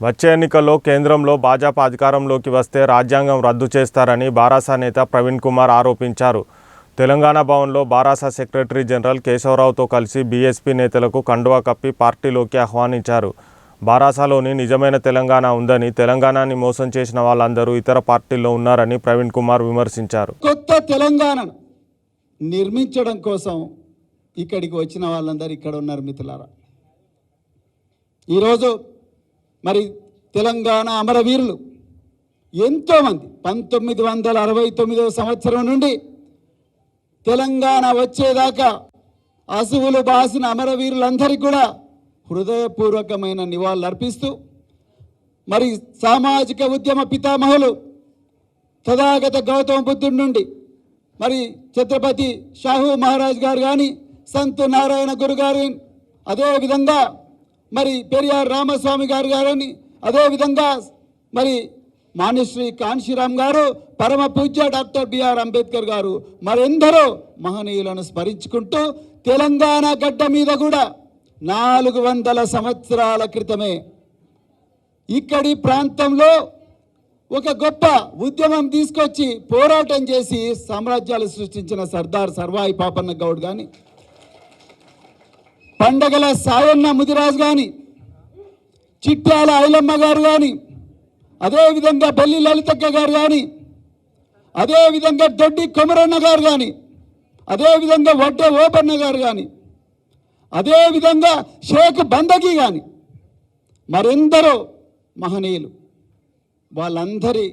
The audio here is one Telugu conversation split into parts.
వచ్చే ఎన్నికల్లో కేంద్రంలో భాజపా అధికారంలోకి వస్తే రాజ్యాంగం రద్దు చేస్తారని బారాసా నేత ప్రవీణ్ కుమార్ ఆరోపించారు. తెలంగాణ భవన్లో బారాసా సెక్రటరీ జనరల్ కేశవరావుతో కలిసి బీఎస్పీ నేతలకు కండువా కప్పి పార్టీలోకి ఆహ్వానించారు. బారాసాలోని నిజమైన తెలంగాణ ఉందని తెలంగాణని మోసం చేసిన వాళ్ళందరూ ఇతర పార్టీల్లో ఉన్నారని ప్రవీణ్ కుమార్ విమర్శించారు. కొత్త తెలంగాణ నిర్మించడం కోసం ఇక్కడికి వచ్చిన వాళ్ళందరూ ఇక్కడ ఉన్నారు మిత్రులారా. ఈరోజు మరి తెలంగాణ అమరవీరులు ఎంతోమంది. పంతొమ్మిది వందల అరవై తొమ్మిదవ సంవత్సరం నుండి తెలంగాణ వచ్చేదాకా అసువులు బాసిన అమరవీరులందరికీ కూడా హృదయపూర్వకమైన నివాళులు అర్పిస్తూ మరి సామాజిక ఉద్యమ పితామహులు తథాగత గౌతమ బుద్ధుడి నుండి మరి ఛత్రపతి షాహు మహారాజ్ గారు కానీ సంత్ నారాయణ గురు గారు అదేవిధంగా మరి పెరియార్ రామస్వామి గారు గారని అదేవిధంగా మరి మాన్యశ్రీ కాంశీరామ్ గారు పరమ పూజ్య డాక్టర్ బిఆర్ అంబేద్కర్ గారు మరెందరో మహనీయులను స్మరించుకుంటూ తెలంగాణ గడ్డ మీద కూడా నాలుగు వందల సంవత్సరాల క్రితమే ఇక్కడి ప్రాంతంలో ఒక గొప్ప ఉద్యమం తీసుకొచ్చి పోరాటం చేసి సామ్రాజ్యాలు సృష్టించిన సర్దార్ సర్వాయి పాపన్న గౌడ్ కానీ పండగల సాయన్న ముదిరాజు కానీ చిట్యాల ఐలమ్మ గారు కానీ అదేవిధంగా బెల్లి లలితక్క గారు కానీ అదేవిధంగా దొడ్డి కొమరన్న గారు కానీ అదేవిధంగా వడ్డే ఓపన్న గారు కానీ అదేవిధంగా షేక్ బందకి కానీ మరెందరో మహనీయులు వాళ్ళందరి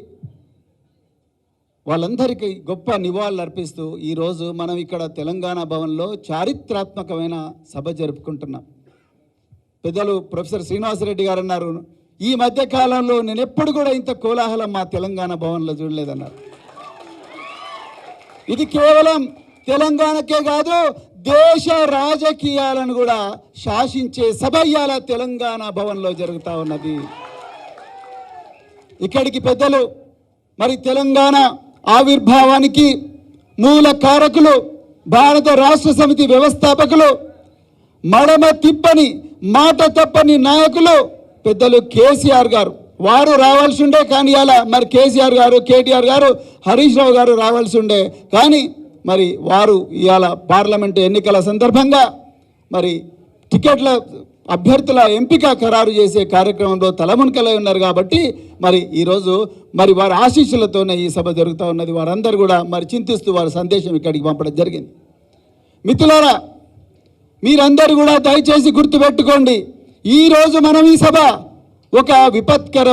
వాళ్ళందరికీ గొప్ప నివాళులు అర్పిస్తూ ఈరోజు మనం ఇక్కడ తెలంగాణ భవన్లో చారిత్రాత్మకమైన సభ జరుపుకుంటున్నాం. పెద్దలు ప్రొఫెసర్ శ్రీనివాసరెడ్డి గారు అన్నారు ఈ మధ్య కాలంలో నేను ఎప్పుడు కూడా ఇంత కోలాహలం మా తెలంగాణ భవన్లో చూడలేదన్నారు. ఇది కేవలం తెలంగాణకే కాదు దేశ రాజకీయాలను కూడా శాసించే సభ ఇవాళ తెలంగాణ భవన్లో జరుగుతూ ఉన్నది. ఇక్కడికి పెద్దలు మరి తెలంగాణ ఆవిర్భావానికి మూల కారకులు భారత రాష్ట్ర సమితి వ్యవస్థాపకులు మడమ తిప్పని మాట తప్పని నాయకులు పెద్దలు కేసీఆర్ గారు. వారు రావాల్సి ఉండే కానీ అలా మరి కేసీఆర్ గారు కేటీఆర్ గారు హరీష్ రావు గారు రావాల్సి ఉండే కానీ మరి వారు ఇవాళ పార్లమెంటు ఎన్నికల సందర్భంగా మరి టికెట్ల అభ్యర్థుల ఎంపిక ఖరారు చేసే కార్యక్రమంలో తలమునకలై ఉన్నారు కాబట్టి మరి ఈరోజు మరి వారి ఆశీస్సులతోనే ఈ సభ జరుగుతూ ఉన్నది. వారందరూ కూడా మరి చింతిస్తూ వారి సందేశం ఇక్కడికి పంపడం జరిగింది. మిత్రులారా మీరందరూ కూడా దయచేసి గుర్తుపెట్టుకోండి. ఈరోజు మనం ఈ సభ ఒక విపత్కర